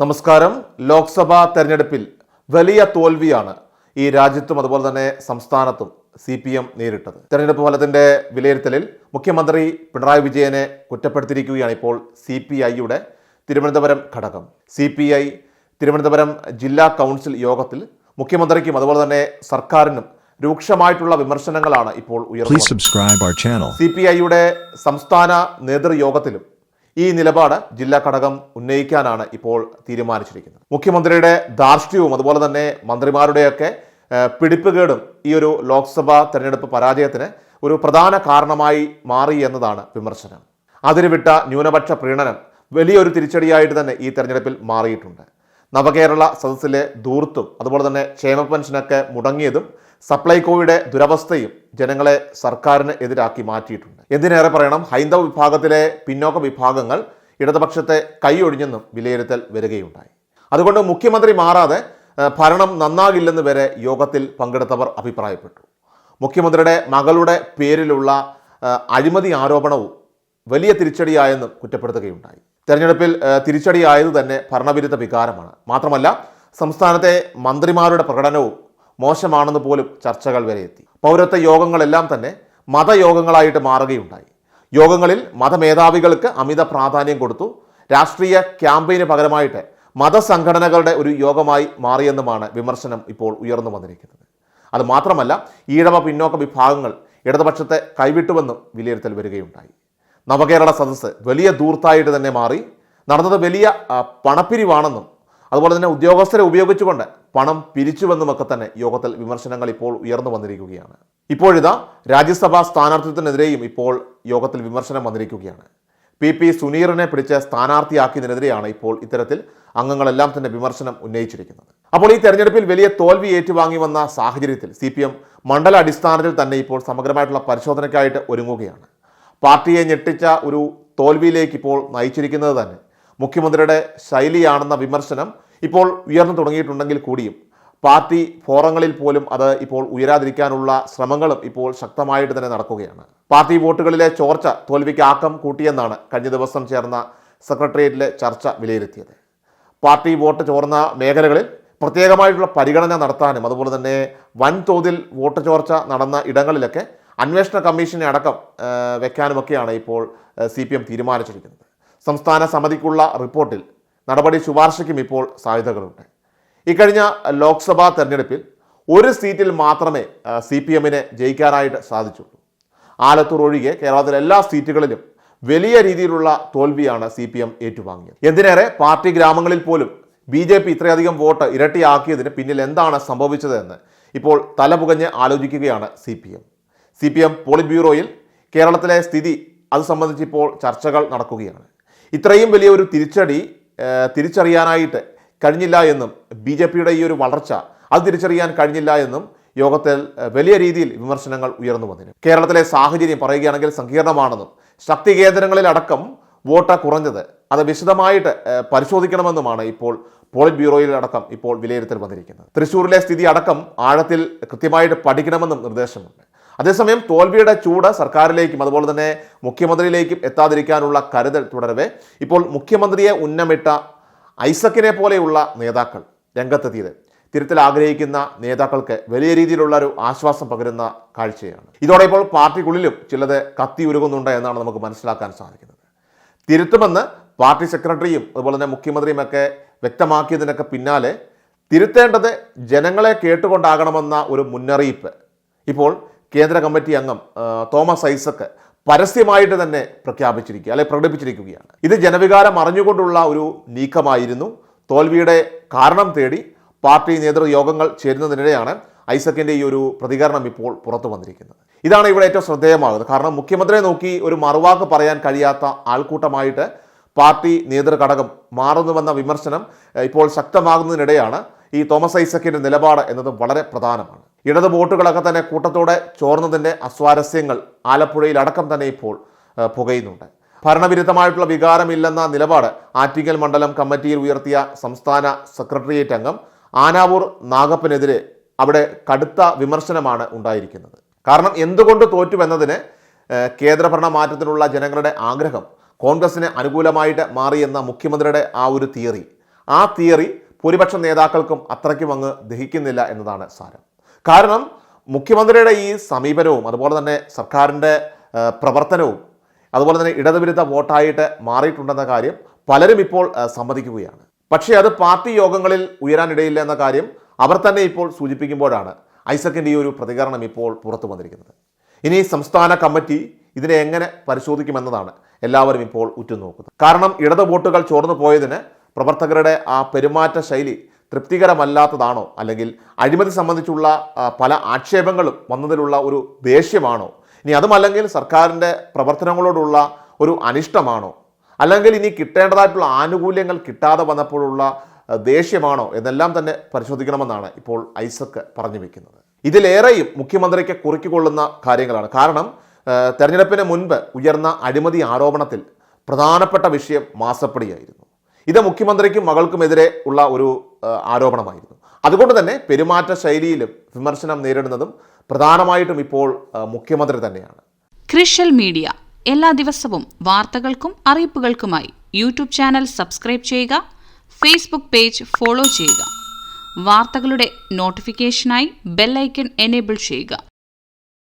നമസ്കാരം. ലോക്സഭാ തെരഞ്ഞെടുപ്പിൽ വലിയ തോൽവിയാണ് ഈ രാജ്യത്തും അതുപോലെ തന്നെ സംസ്ഥാനത്തും സി പി എം നേരിട്ടത്. തെരഞ്ഞെടുപ്പ് ഫലത്തിന്റെ വിലയിരുത്തലിൽ മുഖ്യമന്ത്രി പിണറായി വിജയനെ കുറ്റപ്പെടുത്തിയിരിക്കുകയാണ് ഇപ്പോൾ സി പി ഐയുടെ തിരുവനന്തപുരം ഘടകം. സി പി ഐ തിരുവനന്തപുരം ജില്ലാ കൗൺസിൽ യോഗത്തിൽ മുഖ്യമന്ത്രിക്കും അതുപോലെ തന്നെ സർക്കാരിനും രൂക്ഷമായിട്ടുള്ള വിമർശനങ്ങളാണ് ഇപ്പോൾ ഉയർന്നത് സി പി ഐയുടെ സംസ്ഥാന നേതൃയോഗത്തിലും ഈ നിലപാട് ജില്ലാ ഘടകം ഉന്നയിക്കാനാണ് ഇപ്പോൾ തീരുമാനിച്ചിരിക്കുന്നത്. മുഖ്യമന്ത്രിയുടെ ധാർഷ്ട്യവും അതുപോലെ തന്നെ മന്ത്രിമാരുടെയൊക്കെ പിടിപ്പുകേടും ഈ ഒരു ലോക്സഭാ തെരഞ്ഞെടുപ്പ് പരാജയത്തിന് ഒരു പ്രധാന കാരണമായി മാറി എന്നതാണ് വിമർശനം. അതിരുവിട്ട ന്യൂനപക്ഷ പ്രീണനം വലിയൊരു തിരിച്ചടിയായിട്ട് തന്നെ ഈ തെരഞ്ഞെടുപ്പിൽ മാറിയിട്ടുണ്ട്. നവകേരള സദസ്സിലെ ദൂർത്തും അതുപോലെ തന്നെ ക്ഷേമ പെൻഷനൊക്കെ മുടങ്ങിയതും സപ്ലൈകോയുടെ ദുരവസ്ഥയും ജനങ്ങളെ സർക്കാരിന് എതിരാക്കി മാറ്റിയിട്ടുണ്ട്. എന്തിനേറെ പറയണം? ഹൈന്ദവ വിഭാഗത്തിലെ പിന്നോക്ക വിഭാഗങ്ങൾ ഇടതുപക്ഷത്തെ കൈയൊഴിഞ്ഞെന്നും വിലയിരുത്തൽ വരികയുണ്ടായി. അതുകൊണ്ട് മുഖ്യമന്ത്രി മാറാതെ ഭരണം നന്നാകില്ലെന്ന് വരെ യോഗത്തിൽ പങ്കെടുത്തവർ അഭിപ്രായപ്പെട്ടു. മുഖ്യമന്ത്രിയുടെ മകളുടെ പേരിലുള്ള അഴിമതി ആരോപണവും വലിയ തിരിച്ചടിയായെന്നും കുറ്റപ്പെടുത്തുകയുണ്ടായി. തെരഞ്ഞെടുപ്പിൽ തിരിച്ചടിയായത് തന്നെ ഭരണവിരുദ്ധ വികാരമാണ്. മാത്രമല്ല സംസ്ഥാനത്തെ മന്ത്രിമാരുടെ പ്രകടനവും മോശമാണെന്ന് പോലും ചർച്ചകൾ വരെ എത്തി. പൗരത്വ യോഗങ്ങളെല്ലാം തന്നെ മതയോഗങ്ങളായിട്ട് മാറുകയുണ്ടായി. യോഗങ്ങളിൽ മതമേധാവികൾക്ക് അമിത പ്രാധാന്യം കൊടുത്തു. രാഷ്ട്രീയ ക്യാമ്പയിന് പകരമായിട്ട് മതസംഘടനകളുടെ ഒരു യോഗമായി മാറിയെന്നുമാണ് വിമർശനം ഇപ്പോൾ ഉയർന്നു വന്നിരിക്കുന്നത്. അത് മാത്രമല്ല ഈഴവ പിന്നോക്ക വിഭാഗങ്ങൾ ഇടതുപക്ഷത്തെ കൈവിട്ടുവെന്നും വിലയിരുത്തൽ വരികയുണ്ടായി. നവകേരള സദസ്സ് വലിയ ദൂർത്തായിട്ട് തന്നെ മാറി. നടന്നത് വലിയ പണപ്പിരിവാണെന്നും അതുപോലെ തന്നെ ഉദ്യോഗസ്ഥരെ ഉപയോഗിച്ചുകൊണ്ട് പണം പിരിച്ചുവെന്നുമൊക്കെ തന്നെ യോഗത്തിൽ വിമർശനങ്ങൾ ഇപ്പോൾ ഉയർന്നു വന്നിരിക്കുകയാണ്. ഇപ്പോഴിതാ രാജ്യസഭാ സ്ഥാനാർത്ഥിത്വത്തിനെതിരെയും ഇപ്പോൾ യോഗത്തിൽ വിമർശനം വന്നിരിക്കുകയാണ്. പി പി സുനീറിനെ പിടിച്ച് സ്ഥാനാർത്ഥിയാക്കിയതിനെതിരെയാണ് ഇപ്പോൾ ഇത്തരത്തിൽ അംഗങ്ങളെല്ലാം തന്നെ വിമർശനം ഉന്നയിച്ചിരിക്കുന്നത്. അപ്പോൾ ഈ തെരഞ്ഞെടുപ്പിൽ വലിയ തോൽവി ഏറ്റുവാങ്ങി വന്ന സാഹചര്യത്തിൽ സി പി എം മണ്ഡല അടിസ്ഥാനത്തിൽ തന്നെ ഇപ്പോൾ സമഗ്രമായിട്ടുള്ള പരിശോധനയ്ക്കായിട്ട് ഒരുങ്ങുകയാണ്. പാർട്ടിയെ ഞെട്ടിച്ച ഒരു തോൽവിയിലേക്ക് ഇപ്പോൾ നയിച്ചിരിക്കുന്നത് തന്നെ മുഖ്യമന്ത്രിയുടെ ശൈലിയാണെന്ന വിമർശനം ഇപ്പോൾ ഉയർന്നു തുടങ്ങിയിട്ടുണ്ടെങ്കിൽ കൂടിയും പാർട്ടി ഫോറങ്ങളിൽ പോലും അത് ഇപ്പോൾ ഉയരാതിരിക്കാനുള്ള ശ്രമങ്ങളും ഇപ്പോൾ ശക്തമായിട്ട് തന്നെ നടക്കുകയാണ്. പാർട്ടി വോട്ടുകളിലെ ചോർച്ച തോൽവിക്ക് ആക്കം കൂട്ടിയെന്നാണ് കഴിഞ്ഞ ദിവസം ചേർന്ന സെക്രട്ടേറിയറ്റിലെ ചർച്ച വിലയിരുത്തിയത്. പാർട്ടി വോട്ട് ചോർന്ന മേഖലകളിൽ പ്രത്യേകമായിട്ടുള്ള പരിഗണന നടത്താനും അതുപോലെ തന്നെ വൻതോതിൽ വോട്ട് ചോർച്ച നടന്ന ഇടങ്ങളിലൊക്കെ അന്വേഷണ കമ്മീഷനെ അടക്കം വെക്കാനുമൊക്കെയാണ് ഇപ്പോൾ സി പി എം തീരുമാനിച്ചിരിക്കുന്നത്. സംസ്ഥാന സമിതിക്കുള്ള റിപ്പോർട്ടിൽ നടപടി ശുപാർശയ്ക്കും ഇപ്പോൾ സാധ്യതകളുണ്ട്. ഇക്കഴിഞ്ഞ ലോക്സഭാ തെരഞ്ഞെടുപ്പിൽ ഒരു സീറ്റിൽ മാത്രമേ സി പി എമ്മിനെ ജയിക്കാനായിട്ട് സാധിച്ചുള്ളൂ. ആലത്തൂർ ഒഴികെ കേരളത്തിലെ എല്ലാ സീറ്റുകളിലും വലിയ രീതിയിലുള്ള തോൽവിയാണ് സി പി എം ഏറ്റുവാങ്ങിയത്. എന്തിനേറെ? പാർട്ടി ഗ്രാമങ്ങളിൽ പോലും ബി ജെ പി ഇത്രയധികം വോട്ട് ഇരട്ടിയാക്കിയതിന് പിന്നിൽ എന്താണ് സംഭവിച്ചതെന്ന് ഇപ്പോൾ തലപുകഞ്ഞ് ആലോചിക്കുകയാണ് C P M. C P M polit ബ്യൂറോയിൽ കേരളത്തിലെ സ്ഥിതി അത് സംബന്ധിച്ച് ഇപ്പോൾ ചർച്ചകൾ നടക്കുകയാണ്. ഇത്രയും വലിയ ഒരു തിരിച്ചടി തിരിച്ചറിയാനായിട്ട് കഴിഞ്ഞില്ല എന്നും ബി ജെ പിയുടെ ഈ ഒരു വളർച്ച അത് തിരിച്ചറിയാൻ കഴിഞ്ഞില്ല എന്നും യോഗത്തിൽ വലിയ രീതിയിൽ വിമർശനങ്ങൾ ഉയർന്നു വന്നിരുന്നു. കേരളത്തിലെ സാഹചര്യം പറയുകയാണെങ്കിൽ സങ്കീർണമാണെന്നും ശക്തി കേന്ദ്രങ്ങളിലടക്കം വോട്ട് കുറഞ്ഞത് അത് വിശദമായിട്ട് പരിശോധിക്കണമെന്നുമാണ് ഇപ്പോൾ പോളിറ്റ് ബ്യൂറോയിലടക്കം ഇപ്പോൾ വിലയിരുത്തൽ വന്നിരിക്കുന്നത്. തൃശ്ശൂരിലെ സ്ഥിതി അടക്കം ആഴത്തിൽ കൃത്യമായിട്ട് പഠിക്കണമെന്നും നിർദ്ദേശമുണ്ട്. അതേസമയം തോൽവിയുടെ ചൂട് സർക്കാരിലേക്കും അതുപോലെ തന്നെ മുഖ്യമന്ത്രിയിലേക്കും എത്താതിരിക്കാനുള്ള കരുതൽ തുടരവെ. ഇപ്പോൾ മുഖ്യമന്ത്രിയെ ഉന്നമിട്ട ഐസക്കിനെ പോലെയുള്ള നേതാക്കൾ രംഗത്തെത്തിയത്. തിരുത്തൽ ആഗ്രഹിക്കുന്ന നേതാക്കൾക്ക് വലിയ രീതിയിലുള്ള ഒരു ആശ്വാസം പകരുന്ന കാഴ്ചയാണ്. ഇതോടെ ഇപ്പോൾ പാർട്ടിക്കുള്ളിലും ചിലത് കത്തി ഉരുകുന്നുണ്ട് എന്നാണ് നമുക്ക് മനസ്സിലാക്കാൻ സാധിക്കുന്നത്. തിരുത്തുമെന്ന് പാർട്ടി സെക്രട്ടറിയും അതുപോലെ തന്നെ മുഖ്യമന്ത്രിയും ഒക്കെ വ്യക്തമാക്കിയതിനൊക്കെ പിന്നാലെ തിരുത്തേണ്ടത് ജനങ്ങളെ കേട്ടുകൊണ്ടാകണമെന്ന ഒരു മുന്നറിയിപ്പ് ഇപ്പോൾ കേന്ദ്ര കമ്മിറ്റി അംഗം തോമസ് ഐസക്ക് പരസ്യമായിട്ട് തന്നെ പ്രഖ്യാപിച്ചിരിക്കുക അല്ലെ പ്രകടിപ്പിച്ചിരിക്കുകയാണ്. ഇത് ജനവികാരം അറിഞ്ഞുകൊണ്ടുള്ള ഒരു നീക്കമായിരുന്നു. തോൽവിയുടെ കാരണം തേടി പാർട്ടി നേതൃയോഗങ്ങൾ ചേരുന്നതിനിടെയാണ് ഐസക്കിന്റെ ഈ ഒരു പ്രതികരണം ഇപ്പോൾ പുറത്തു വന്നിരിക്കുന്നത്. ഇതാണ് ഇവിടെ ഏറ്റവും ശ്രദ്ധേയമാകുന്നത്. കാരണം മുഖ്യമന്ത്രിയെ നോക്കി ഒരു മറുവാക്ക് പറയാൻ കഴിയാത്ത ആൾക്കൂട്ടമായിട്ട് പാർട്ടി നേതൃഘടകം മാറുന്നുവെന്ന വിമർശനം ഇപ്പോൾ ശക്തമാകുന്നതിനിടെയാണ് ഈ തോമസ് ഐസക്കിന്റെ നിലപാട് എന്നത് വളരെ പ്രധാനമാണ്. ഇടത് വോട്ടുകളൊക്കെ തന്നെ കൂട്ടത്തോടെ ചോർന്നതിന്റെ അസ്വാരസ്യങ്ങൾ ആലപ്പുഴയിൽ അടക്കം തന്നെ ഇപ്പോൾ പുകയുന്നുണ്ട്. ഭരണവിരുദ്ധമായിട്ടുള്ള വികാരമില്ലെന്ന നിലപാട് ആറ്റിങ്ങൽ മണ്ഡലം കമ്മിറ്റിയിൽ ഉയർത്തിയ സംസ്ഥാന സെക്രട്ടേറിയറ്റ് അംഗം ആനാവൂർ നാഗപ്പനെതിരെ അവിടെ കടുത്ത വിമർശനമാണ് ഉണ്ടായിരിക്കുന്നത്. കാരണം എന്തുകൊണ്ട് തോറ്റുവെന്നതിന് ഏഹ്, കേന്ദ്രഭരണ മാറ്റത്തിനുള്ള ജനങ്ങളുടെ ആഗ്രഹം കോൺഗ്രസിന് അനുകൂലമായിട്ട് മാറിയെന്ന മുഖ്യമന്ത്രിയുടെ ആ ഒരു തിയറി. ആ തിയറി ഭൂരിപക്ഷ നേതാക്കൾക്കും അത്രയ്ക്കും അങ്ങ് ദഹിക്കുന്നില്ല എന്നതാണ് സാരം. കാരണം മുഖ്യമന്ത്രിയുടെ ഈ സമീപനവും അതുപോലെ തന്നെ സർക്കാരിന്റെ പ്രവർത്തനവും അതുപോലെ തന്നെ ഇടതുവിരുദ്ധ വോട്ടായിട്ട് മാറിയിട്ടുണ്ടെന്ന കാര്യം പലരും ഇപ്പോൾ സമ്മതിക്കുകയാണ്. പക്ഷേ അത് പാർട്ടി യോഗങ്ങളിൽ ഉയരാനിടയില്ല എന്ന കാര്യം അവർ തന്നെ ഇപ്പോൾ സൂചിപ്പിക്കുമ്പോഴാണ് ഐസക്കിന്റെ ഈ ഒരു പ്രതികരണം ഇപ്പോൾ പുറത്തു വന്നിരിക്കുന്നത്. ഇനി സംസ്ഥാന കമ്മിറ്റി ഇതിനെ എങ്ങനെ പരിശോധിക്കുമെന്നതാണ് എല്ലാവരും ഇപ്പോൾ ഉറ്റുനോക്കുന്നത്. കാരണം ഇടത് വോട്ടുകൾ ചോർന്നു പോയതിന് പ്രവർത്തകരുടെ ആ പെരുമാറ്റ ശൈലി തൃപ്തികരമല്ലാത്തതാണോ? അല്ലെങ്കിൽ അഴിമതി സംബന്ധിച്ചുള്ള പല ആക്ഷേപങ്ങളും വന്നതിലുള്ള ഒരു ദേഷ്യമാണോ? ഇനി അതുമല്ലെങ്കിൽ സർക്കാരിന്റെ പ്രവർത്തനങ്ങളോടുള്ള ഒരു അനിഷ്ടമാണോ? അല്ലെങ്കിൽ ഇനി കിട്ടേണ്ടതായിട്ടുള്ള ആനുകൂല്യങ്ങൾ കിട്ടാതെ വന്നപ്പോഴുള്ള ദേഷ്യമാണോ? എന്നെല്ലാം തന്നെ പരിശോധിക്കണമെന്നാണ് ഇപ്പോൾ ഐസക് പറഞ്ഞു വയ്ക്കുന്നത് ഇതിലേറെയും മുഖ്യമന്ത്രിക്ക് കുറുക്കിക്കൊള്ളുന്ന കാര്യങ്ങളാണ്. കാരണം തെരഞ്ഞെടുപ്പിന് മുൻപ് ഉയർന്ന അഴിമതി ആരോപണത്തിൽ പ്രധാനപ്പെട്ട വിഷയം മാസപ്പടിയായിരുന്നു. ഇത് മുഖ്യമന്ത്രിക്കും മകൾക്കുമെതിരെ ഉള്ള ഒരു ആരോപണമായിരുന്നു. അതുകൊണ്ട് തന്നെ പെരുമാറ്റ ശൈലിയിലും വിമർശനം നേരിടുന്നതും പ്രധാനമായിട്ടും ഇപ്പോൾ മുഖ്യമന്ത്രി തന്നെയാണ്. ക്രിഷ്യൽ മീഡിയ. എല്ലാ ദിവസവും വാർത്തകൾക്കും അറിയിപ്പുകൾക്കുമായി യൂട്യൂബ് ചാനൽ സബ്സ്ക്രൈബ് ചെയ്യുക ഫേസ്ബുക്ക് പേജ് ഫോളോ ചെയ്യുക. വാർത്തകളുടെ നോട്ടിഫിക്കേഷനായി ബെല്ലൈക്കൺ എനേബിൾ ചെയ്യുക.